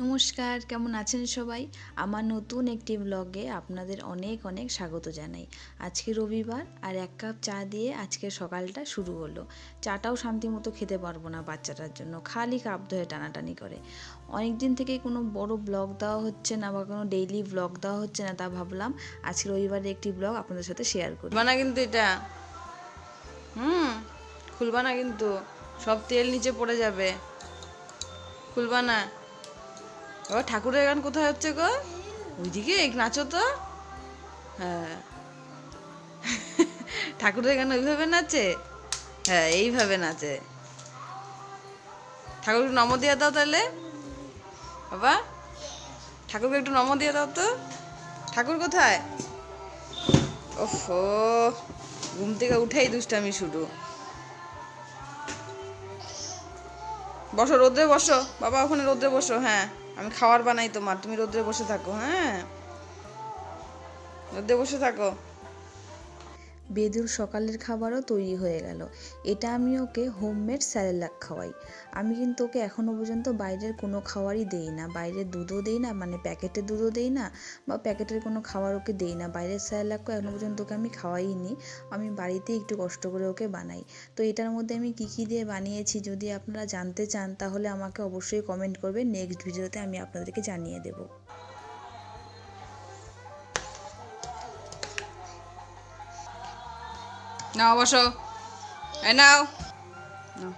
নমস্কার, কেমন আছেন সবাই? আমার নতুন একটি ব্লগে আপনাদের অনেক অনেক স্বাগত জানাই। আজকে রবিবার আর এক কাপ চা দিয়ে আজকে সকালটা শুরু হলো। চাটাও শান্তি মতো খেতে পারব না বাচ্চাটার জন্য, খালি কাপ ধরে টানাটানি করে। অনেক দিন থেকে কোনো বড় ব্লগ দেওয়া হচ্ছে না বা কোনো ডেইলি ব্লগ দেওয়া হচ্ছে না, তা ভাবলাম আজকে রবিবারে একটি ব্লগ আপনাদের সাথে শেয়ার করি। না কিন্তু এটা। হুম, খুলবা না কিন্তু। সব তেল নিচে পড়ে যাবে। খুলবা না। ও ঠাকুরের গান কোথায় হচ্ছে গো? ওইদিকে নাচো তো। হ্যাঁ। ঠাকুরের গান ওইভাবে নাচে? হ্যাঁ এইভাবে নাচে। ঠাকুরকে নম দিয়ে দাও তাহলে। বাবা, ঠাকুরকে একটু নম দিয়ে দাও তো। ঠাকুর কোথায়? ওহো ঘুম থেকে উঠেই দুষ্টামি শুরু। বসো, রোদ্রে বসো। বাবা, ওখানে রোদ্রে বসো হ্যাঁ। আমি খাবার বানাই তোমার তুমি রোদ্রে বসে থাকো হ্যাঁ? রোদ্রে বসে থাকো। বেদুর সকালের খাবারও তৈরি হয়ে গেল। এটা আমি ওকে হোমমেড স্যারেলাক খাওয়াই। আমি কিন্তু ওকে এখনও পর্যন্ত বাইরের কোনো খাবারই দেই না। বাইরের দুধও দেই না মানে প্যাকেটের দুধও দেই না বা প্যাকেটের কোনো খাবার ওকে দেই না। বাইরের স্যারেলাকও এখনও পর্যন্ত ওকে আমি খাওয়াইনি। আমি বাড়িতে একটু কষ্ট করে ওকে বানাই। তো এটার মধ্যে আমি কী কী দিয়ে বানিয়েছি যদি আপনারা জানতে চান, তাহলে আমাকে অবশ্যই কমেন্ট করবেন। নেক্সট ভিডিওতে আমি আপনাদেরকে জানিয়ে দেবো। নাও বসো নাও নাও।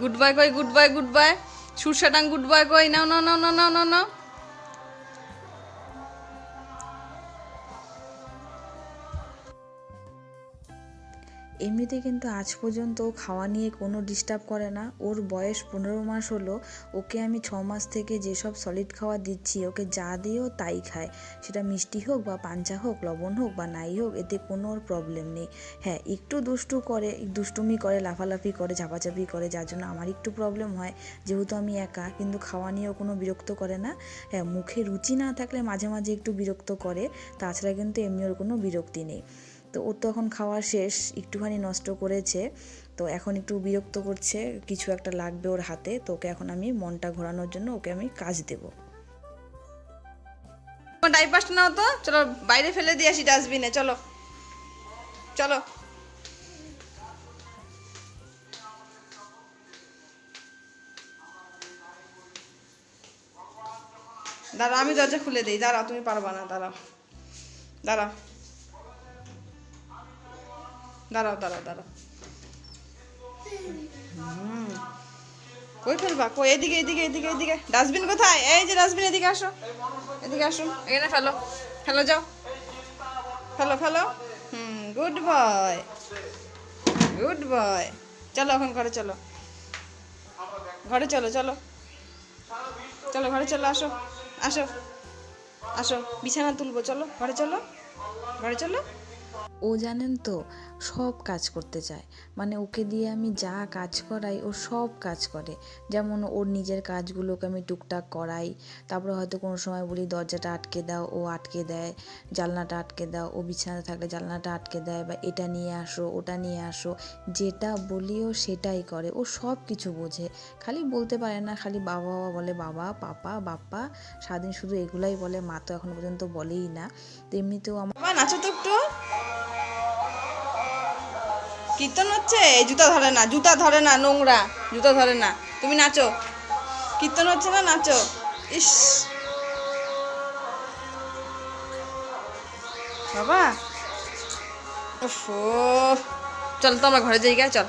গুড বাই কই গুড বাই গুড বাই সুরসাটাং গুড বাই কই নাও নাও নাও নাও নাও নাও এমনিতে কিন্তু আজ পর্যন্ত খাওয়া নিয়ে কোনো ডিস্টার্ব করে না। ওর বয়স পনেরো মাস হলো। ওকে আমি ছ মাস থেকে যেসব সলিড খাওয়া দিচ্ছি, ওকে যা দিয়েও তাই খায়। সেটা মিষ্টি হোক বা পাঞ্চা হোক, লবণ হোক বা নাই হোক, এতে কোনো ওর প্রবলেম নেই। হ্যাঁ একটু দুষ্টু করে, দুষ্টুমি করে, লাফালাফি করে, ঝাপাঝাপি করে, যার জন্য আমার একটু প্রবলেম হয়। যেহেতু আমি একা, কিন্তু খাওয়া নিয়েও কোনো বিরক্ত করে না। হ্যাঁ মুখে রুচি না থাকলে মাঝে মাঝে একটু বিরক্ত করে। তাছাড়া কিন্তু এমনি ওর কোনো বিরক্তি নেই। তো ওর তো এখন খাওয়া শেষ, একটুখানি নষ্ট করেছে। তো এখন একটু বিরক্ত করছে, কিছু একটা লাগবে ওর হাতে। তো ওকে এখন আমি মনটা ঘোরানোর জন্য ওকে আমি কাজ দেব। ডাইপাসটা নাও তো। চলো, বাইরে ফেলে দিয়ে আসি ডাস্টবিনে চলো। চলো। দাঁড়াও, আমি দরজা খুলে দিই। দাঁড়াও, তুমি পারবা না, দাঁড়াও। দাঁড়াও। দাঁড়াও দাঁড়াও দাঁড়াও। কই ফেলবা? কই? এদিকে এদিকে এদিকে এদিকে। ডাস্টবিন কোথায়? এই যে ডাস্টবিন, এদিকে আসো। এদিকে আসো। এখানে ফেলো। ফেলো, যাও। ফেলো ফেলো। হুম, গুড বয়। Good boy. চলো এখন ঘরে চলো। ঘরে চলো চলো। চলো, ঘরে চলো, আসো। আসো। আসো। বিছানা তুলবো, চলো। ঘরে চলো। ঘরে চলো। ও জানেন তো সব কাজ করতে চায়। মানে ওকে দিয়ে আমি যা কাজ করাই, ও সব কাজ করে। যেমন ওর নিজের কাজগুলোকে আমি টুকটাক করাই। তারপরে হয়তো কোনো সময় বলি, দরজাটা আটকে দাও, ও আটকে দেয়। জানলাটা আটকে দাও, ও বিছানা থাকলে জানলাটা আটকে দেয় বা এটা নিয়ে আসো, ওটা নিয়ে আসো। যেটা বলি ও সেটাই করে। ও সব কিছু বোঝে। খালি বলতে পারে না, খালি বাবা বাবা বলে বাবা, পাপা, বাপ্পা। সারাদিন শুধু এগুলাই বলে, মা তো এখনও পর্যন্ত বলেই না। তো আমার নাচো তো একটু। কীর্তন হচ্ছে? এই জুতা ধরে না, জুতা ধরে না, নোংরা, জুতা ধরে না। তুমি নাচো। কীর্তন হচ্ছে না, নাচো। ইস। বাবা। ওফো। চল তো আমরা ঘরে যাই গা, চল।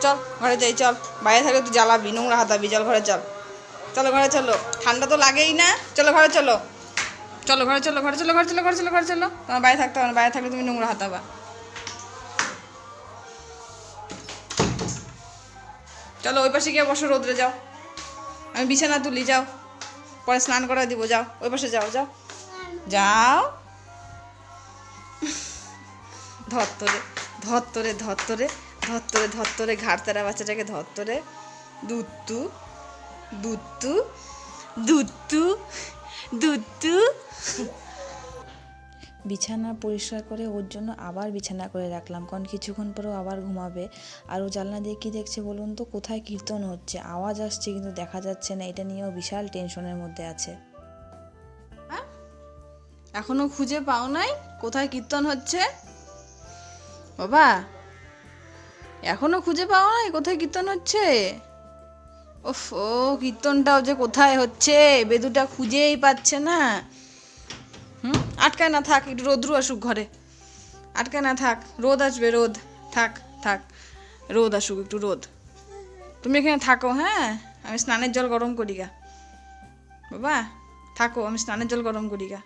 চল, ঘরে যাই, চল। বাইরে থাকলে তুই জ্বালাবি, নোংরা হাতাবি। চল ঘরে, চল। চলো ঘরে, চলো। ঠান্ডা তো লাগেই না। চলো ঘরে, চলো। চলো ঘরে চলো ঘরে চলো ঘরে চলো ঘরে চলো ঘরে, চলো। তোমার বাইরে থাকতে হবে বাইরে থাকলে তুমি নোংরা হাতাবা। চলো ওই পাশে গিয়ে বসো রোদ্রে, যাও। আমি বিছানা তুলি, যাও। পরে স্নান করে দিব, যাও। ওই পাশে যাও যাও। যাও। ধত্তরে ধত্তরে ধত্তরে ধত্তরে ধত্তরে, ঘাড়তারা বাচ্চাটাকে ধত্তরে। দুত্তু দুত্তু দুত্তু দুত্তু। বিছানা পরিষ্কার করে ওর জন্য আবার বিছানা করে রাখলাম। কারণ কিছুক্ষণ পরেও আবার ঘুমাবে। আর ও জানলা দিয়ে কী দেখছে বলুন তো? কোথায় কীর্তন হচ্ছে? আওয়াজ আসছে কিন্তু দেখা যাচ্ছে না। এটা নিয়েও বিশাল টেনশনের মধ্যে আছে। এখনও খুঁজে পাও নাই? কোথায় কীর্তন হচ্ছে? বাবা, এখনও খুঁজে পাও নাই কোথায় কীর্তন হচ্ছে? ওফ, ও কীর্তনটাও যে কোথায় হচ্ছে? বেদুটা খুঁজেই পাচ্ছে না। আটকায় না থাক, একটু রোদ্রু আসুক ঘরে। আটকায় না থাক, রোদ আসবে, রোদ। থাক থাক, রোদ আসুক, একটু রোদ। তুমি এখানে থাকো হ্যাঁ? আমি স্নানের জল গরম করি গা। বাবা, থাকো, আমি স্নানের জল গরম করি গা।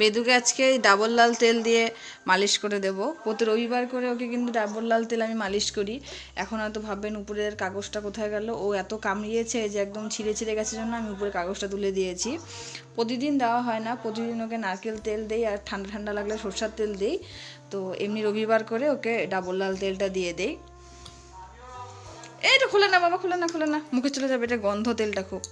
বেদুকে আজকে ডাবল লাল তেল দিয়ে মালিশ করে দেব। প্রতি রবিবার করে ওকে কিন্তু ডাবল লাল তেল আমি মালিশ করি। এখন হয়তো ভাববেন উপরের কাগজটা কোথায় গেল? ও এত কামড়িয়েছে যে একদম ছিঁড়ে ছিঁড়ে গেছে জন্য আমি উপরে কাগজটা তুলে দিয়েছি। প্রতিদিন দেওয়া হয় না, প্রতিদিন ওকে নারকেল তেল দেই আর ঠান্ডা ঠান্ডা লাগলে সরষার তেল দিই। তো এমনি রবিবার করে ওকে ডাবল লাল তেলটা দিয়ে দেই। এইটা খুলে না বাবা, খুলে না খুলে না মুখে চলে যাবে, এটা গন্ধ তেলটা খুব।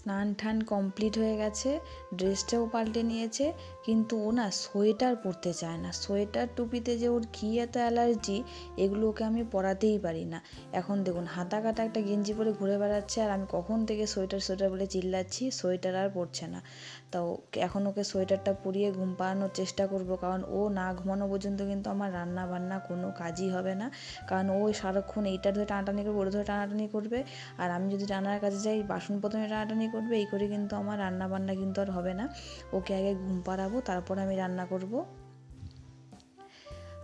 স্নান টান কমপ্লিট হয়ে গেছে ড্রেসটাও পাল্টে নিয়েছে কিন্তু ও না সোয়েটার পরতে চায় না। সোয়েটার টুপিতে যে ওর কী এত অ্যালার্জি, এগুলো ওকে আমি পরাতেই পারি না। এখন দেখুন, হাতা কাটা একটা গেঞ্জি পরে ঘুরে বেড়াচ্ছে আর আমি কখন থেকে সোয়েটার সোয়েটার বলে চিল্লাচ্ছি, সোয়েটার আর পরছে না। তাও এখন ওকে সোয়েটারটা পরিয়ে ঘুম পাড়ানোর চেষ্টা করব কারণ ও না ঘুমানো পর্যন্ত কিন্তু আমার রান্না বান্না কোনো কাজই হবে না। কারণ ও সারাক্ষণ এইটা ধরে টানাটানি করবে, ওটা ধরে টানাটানি করবে আর আমি যদি রান্নার কাজে যাই বাসন প্রথমে টানাটানি করবে, এই করে কিন্তু আমার রান্না বান্না কিন্তু আর হবে না। ওকে আগে ঘুম পাড়াবো তারপর আমি রান্না করব।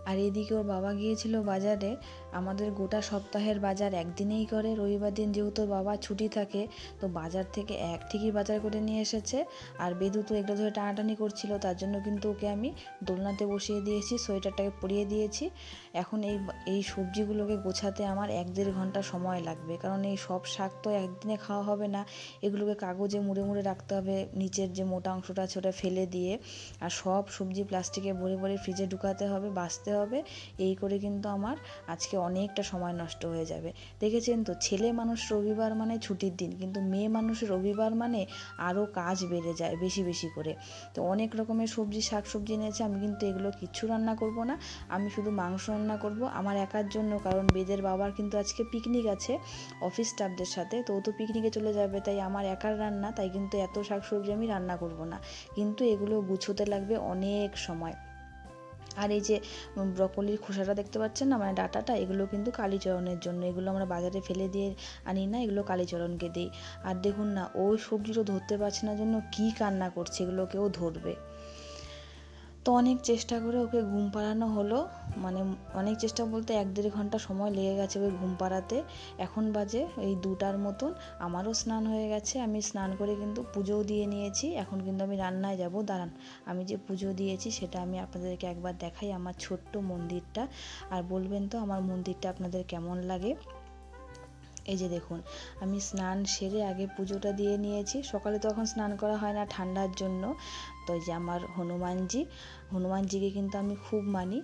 আর এদিকে ওর বাবা গিয়েছিল বাজারে আমাদের গোটা সপ্তাহের বাজার একদিনেই করে। রবিবার দিন যেহেতু বাবা ছুটি থাকে, তো বাজার থেকে এক ঠিকই বাজার করে নিয়ে এসেছে। আর বেদু তো এগুলো ধরে টানাটানি করছিল, তার জন্য কিন্তু ওকে আমি দোলনাতে বসিয়ে দিয়েছি, সোয়েটারটাকে পরিয়ে দিয়েছি। এখন এই এই সবজিগুলোকে গোছাতে আমার এক দেড় ঘণ্টা সময় লাগবে, কারণ এই সব শাক তো একদিনে খাওয়া হবে না। এগুলোকে কাগজে মুড়ে মুড়ে রাখতে হবে, নিচের যে মোটা অংশটা আছে ওটা ফেলে দিয়ে। আর সব সবজি প্লাস্টিকে ভরে ভরে ফ্রিজে ঢুকাতে হবে বাছতে হবে। এই করে কিন্তু আমার আজকে অনেকটা সময় নষ্ট হয়ে যাবে। দেখেছেন তো? ছেলে মানুষ রবিবার মানে ছুটির দিন, কিন্তু মেয়ে মানুষ রবিবার মানে আরও কাজ বেড়ে যায় বেশি বেশি করে। তো অনেক রকমের সবজি শাক সবজি এনেছে, আমি কিন্তু এগুলো কিচ্ছু রান্না করব না। আমি শুধু মাংস রান্না করব। আমার একার জন্য, কারণ বেদের বাবার কিন্তু আজকে পিকনিক আছে অফিস স্টাফদের সাথে, তো ও তো পিকনিকে চলে যাবে, তাই আমার একার রান্না, তাই কিন্তু এত শাক সবজি আমি রান্না করব না। কিন্তু এগুলো গুছোতে লাগবে অনেক সময়। আর এই যে ব্রকলির খোসাটা দেখতে পাচ্ছেন না? মানে ডাটাটা, এগুলো কিন্তু কালীচরণের জন্য। এগুলো আমরা বাজারে ফেলে দিয়ে আনি না, এগুলো কালীচরণকে দিই। আর দেখুন না, ওই সবজিটা ধরতে পারছে না জন্য কী কান্না করছে এগুলোকেও ধরবে। তো অনেক চেষ্টা করে ওকে ঘুম পাড়ানো হলো। মানে অনেক চেষ্টা বলতে এক দেড় ঘণ্টা সময় লেগে গেছে ওকে ঘুম পাড়াতে। এখন বাজে এই দুটার মতন। আমারও স্নান হয়ে গেছে। আমি স্নান করে কিন্তু পুজোও দিয়ে নিয়েছি। এখন কিন্তু আমি রান্নায় যাব। দাঁড়ান, আমি যে পুজো দিয়েছি সেটা আমি আপনাদেরকে একবার দেখাই আমার ছোট্ট মন্দিরটা। আর বলবেন তো আমার মন্দিরটা আপনাদের কেমন লাগে? এই যে দেখুন, আমি স্নান সেরে আগে পুজোটা দিয়ে নিয়েছি। সকালে তো এখন স্নান করা হয় না ঠান্ডার জন্য। তো এই যে আমার হনুমানজি, হনুমানজিকে কিন্তু আমি খুব মানি।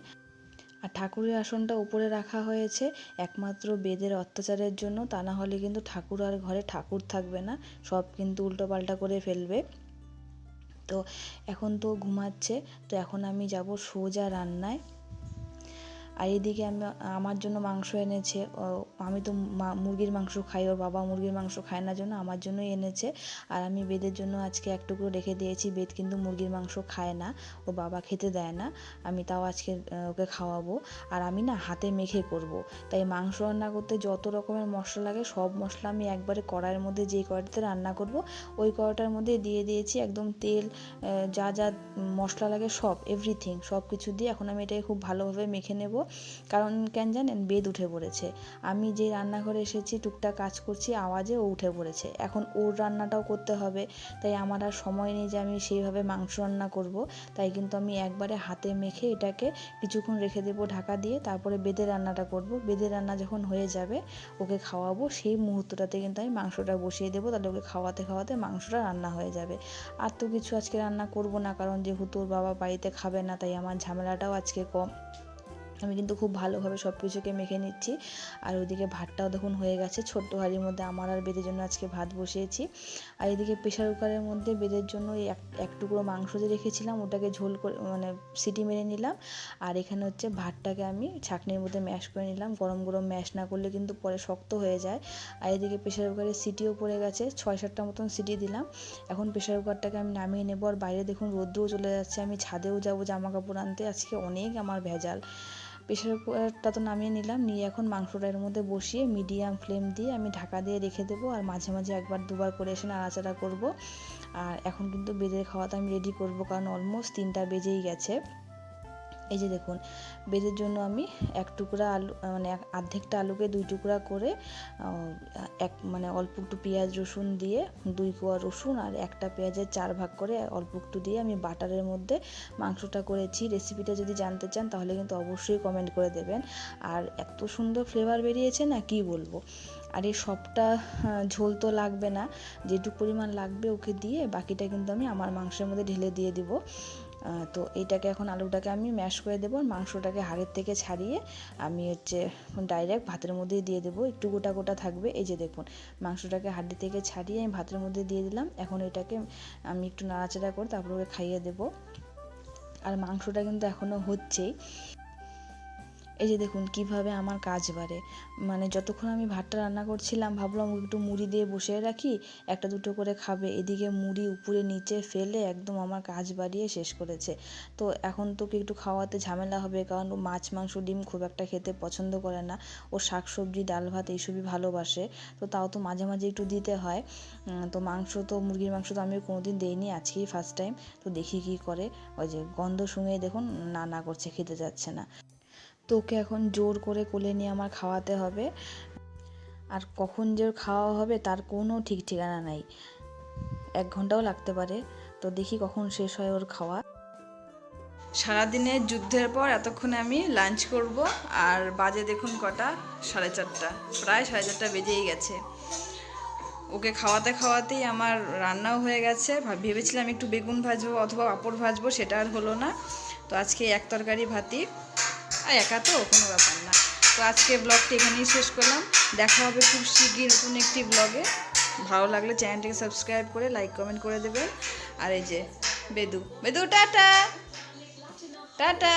আর ঠাকুরের আসনটা উপরে রাখা হয়েছে, একমাত্র বেদের অত্যাচারের জন্য। তা না হলে কিন্তু ঠাকুর আর ঘরে ঠাকুর থাকবে না, সব কিন্তু উল্টোপাল্টা করে ফেলবে। তো এখন তো ঘুমাচ্ছে, তো এখন আমি যাব সোজা রান্নায়। আর এদিকে আমি, আমার জন্য মাংস এনেছে আমি তো মুরগির মাংস খাই, ওর বাবা মুরগির মাংস খায় না জন্য আমার জন্যই এনেছে আর আমি বেদের জন্য আজকে এক টুকরো রেখে দিয়েছি, বেদ কিন্তু মুরগির মাংস খায় না, ও বাবা খেতে দেয় না, আমি তাও আজকে ওকে খাওয়াবো আর আমি না হাতে মেখে করব। তাই মাংস রান্না করতে যত রকমের মশলা লাগে, সব মশলা আমি একবারে কড়াইয়ের মধ্যে যেই কড়াইতে রান্না করব, ওই কড়াইটার মধ্যে দিয়ে দিয়েছি একদম তেল যা যা মশলা লাগে সব এভরিথিং সব কিছু দিয়ে এখন আমি এটাকে খুব ভালোভাবে মেখে নেব কারণ কেন জানেন বেদ উঠে পড়েছে। আমি যে রান্নাঘরে এসেছি, টুকটাক কাজ করছি আওয়াজে ও উঠে পড়েছে। এখন ওর রান্নাটাও করতে হবে, তাই আমার আর সময় নেই যে আমি সেইভাবে মাংস রান্না করব। তাই কিন্তু আমি একবারে হাতে মেখে এটাকে কিছুক্ষণ রেখে দেবো ঢাকা দিয়ে, তারপরে বেদের রান্নাটা করব। বেদের রান্না যখন হয়ে যাবে, ওকে খাওয়াবো। সেই মুহূর্তটাতে কিন্তু আমি মাংসটা বসিয়ে দেবো, তাহলে ওকে খাওয়াতে খাওয়াতে মাংসটা রান্না হয়ে যাবে। আর তো কিছু আজকে রান্না করব না, কারণ যেহেতু ওর বাবা বাড়িতে খাবে না, তাই আমার ঝামেলাটাও আজকে কম। আমি কিন্তু খুব ভালোভাবে সব কিছুকে মেখে নিচ্ছি। আর ওইদিকে ভাতটাও দেখুন হয়ে গেছে। ছোট্ট হাঁড়ির মধ্যে আমার আর বেদের জন্য আজকে ভাত বসিয়েছি। আর এদিকে প্রেশার কুকারের মধ্যে বেদের জন্য এক এক টুকরো মাংস যে রেখেছিলাম, ওটাকে ঝোল করে মানে সিটি মেরে নিলাম। আর এখানে হচ্ছে ভাতটাকে আমি ছাঁকনির মধ্যে ম্যাশ করে নিলাম। গরম গরম ম্যাশ না করলে কিন্তু পরে শক্ত হয়ে যায়। আর এদিকে প্রেশার কুকারের সিটিও পড়ে গেছে। ছয় সাতটা মতন সিটি দিলাম। এখন প্রেশার কুকারটাকে আমি নামিয়ে নেব। আর বাইরে দেখুন রোদ্রও চলে যাচ্ছে। আমি ছাদেও যাব জামা কাপড় আনতে। আজকে অনেক আমার ভেজাল। প্রেশার কুকারটা তো নামিয়ে নিলাম, নিয়ে এখন মাংসটা এর মধ্যে বসিয়ে মিডিয়াম ফ্লেম দিয়ে আমি ঢাকা দিয়ে রেখে দেবো আর মাঝে মাঝে একবার দুবার করে এসে নাড়াচাড়া করব। আর এখন কিন্তু বেজে খাওয়াতে আমি রেডি করব, কারণ অলমোস্ট তিনটা বেজেই গেছে। এই যে দেখুন, বেদের জন্য আমি এক টুকরা আলু মানে আর্ধেকটা আলুকে দুই টুকরা করে এক মানে অল্প একটু পেঁয়াজ রসুন দিয়ে দুই কোয়া রসুন আর একটা পেঁয়াজের চার ভাগ করে অল্প একটু দিয়ে আমি বাটারের মধ্যে মাংসটা করেছি। রেসিপিটা যদি জানতে চান তাহলে কিন্তু অবশ্যই কমেন্ট করে দেবেন। আর এত সুন্দর ফ্লেভার বেরিয়েছে না, কি বলব? আর এই সবটা ঝোল তো লাগবে না, যেটুকু পরিমাণ লাগবে ওকে দিয়ে বাকিটা কিন্তু আমি আমার মাংসের মধ্যে ঢেলে দিয়ে দিব। তো এইটাকে এখন আলুটাকে আমি ম্যাশ করে দেবো মাংসটাকে হাড়ের থেকে ছাড়িয়ে আমি হচ্ছে ডাইরেক্ট ভাতের মধ্যে দিয়ে দেবো। একটু গোটা গোটা থাকবে। এই যে দেখুন, মাংসটাকে হাড়ি থেকে ছাড়িয়ে আমি ভাতের মধ্যে দিয়ে দিলাম। এখন এটাকে আমি একটু নাড়াচাড়া করে তারপরে খাইয়ে দেবো। আর মাংসটা কিন্তু এখনও হচ্ছেই। এই যে দেখুন কীভাবে আমার কাজ বাড়ে। মানে যতক্ষণ আমি ভাতটা রান্না করছিলাম, ভাবলাম একটু মুড়ি দিয়ে বসিয়ে রাখি, একটা দুটো করে খাবে। এদিকে মুড়ি উপরে নিচে ফেলে একদম আমার কাজ বাড়িয়ে শেষ করেছে। তো এখন তোকে একটু খাওয়াতে ঝামেলা হবে, কারণ ও মাছ, মাংস, ডিম খুব একটা খেতে পছন্দ করে না। ও শাক সবজি, ডাল, ভাত এইসবই ভালোবাসে। তো তাও তো মাঝে মাঝে একটু দিতে হয়। তো মাংস তো, মুরগির মাংস তো আমি কোনোদিন দেইনি, আজকেই ফার্স্ট টাইম তো দেখি কী করে। ওই যে গন্ধ শুঙেই দেখুন, না না করছে, খেতে যাচ্ছে না। তো ওকে এখন জোর করে কোলে নিয়ে আমার খাওয়াতে হবে। আর কখন যে খাওয়া হবে তার কোনো ঠিক ঠিকানা নাই। এক ঘন্টাও লাগতে পারে। তো দেখি কখন শেষ হয় ওর খাওয়া। সারাদিনের যুদ্ধের পর এতক্ষণে আমি লাঞ্চ করব। আর বাজে দেখুন কটা? সাড়ে চারটা। প্রায় সাড়ে চারটা বেজেই গেছে। ওকে খাওয়াতে খাওয়াতেই আমার রান্নাও হয়ে গেছে। ভেবেছিলাম একটু বেগুন ভাজবো অথবা পাঁপড় ভাজবো, সেটা আর হলো না। তো আজকে এক তরকারি ভাতি আর একা তো, কোনো ব্যাপার না। তো আজকে ব্লগটি এখানেই শেষ করলাম। দেখা হবে খুব শিগগির নতুন একটি ব্লগে ভালো লাগলে চ্যানেলটিকে সাবস্ক্রাইব করে লাইক কমেন্ট করে দেবেন। আর এই যে, বেদু। বেদু, টাটা! টাটা!